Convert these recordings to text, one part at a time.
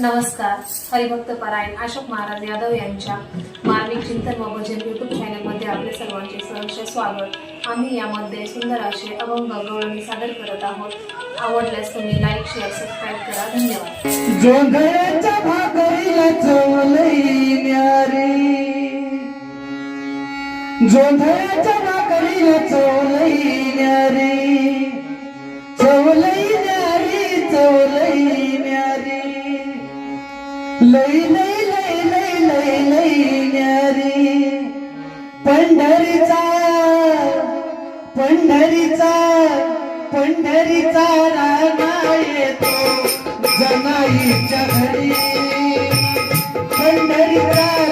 नमस्कार. हरिभक्त परायण अशोक महाराज यादव यांच्या मार्मिक चिंतन व भजन युट्यूब चॅनलमध्ये आपले सर्वांचे सहर्ष स्वागत. आम्ही यामध्ये सुंदर असे अभंग गौरव सादर करत आहोत. आवडल्यास तुम्ही लाईक शेअर सबस्क्राईब करा. धन्यवाद. जोंधळ्याच्या भाकरीला चवलई न्यारी. पंढरीचा पंढरीचा पंढरीचा राणा येतो जनाईच्या घरी. पंढरीचा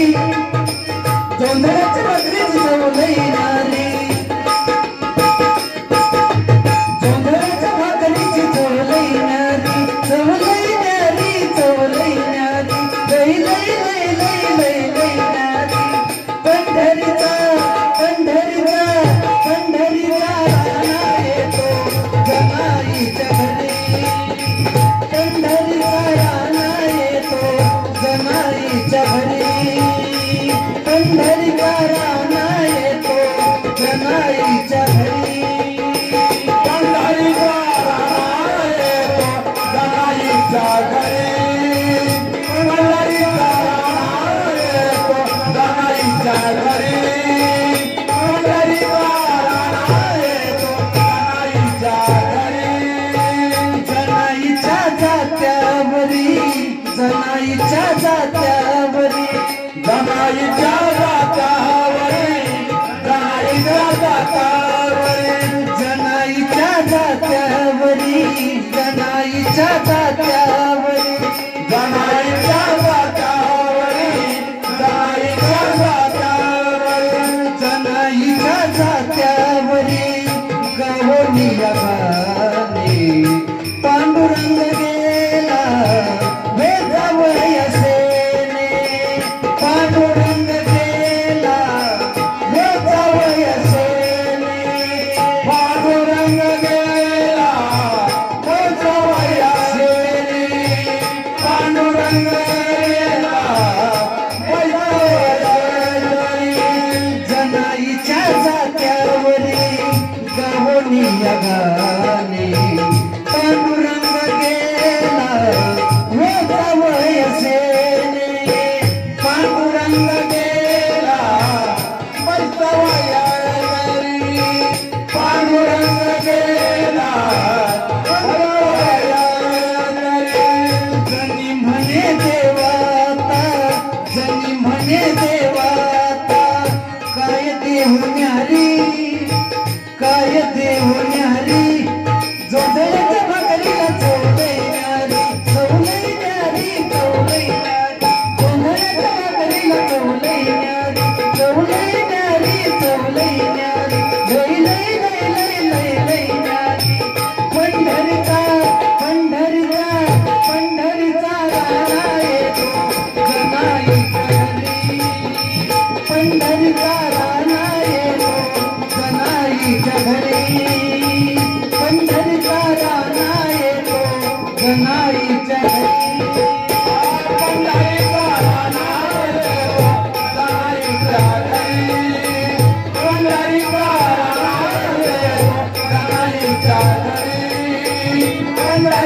see. गमाईच्या जात्यावरी गमाईच्या जात्यावरी गमाईच्या जात्यावरी जनाईच्या जात्यावरी जनाईच्या जात्या Thank you.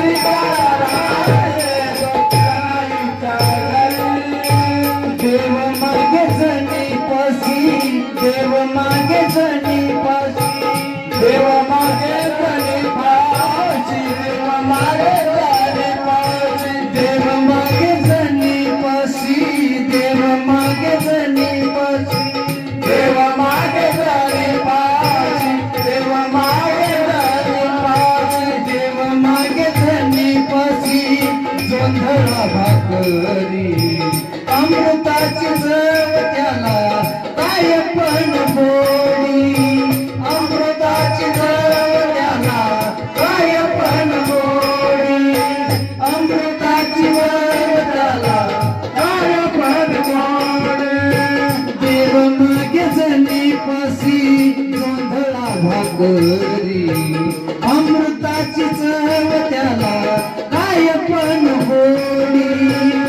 América! भाकरी. अमृताची चव त्याला काय पण Thank you.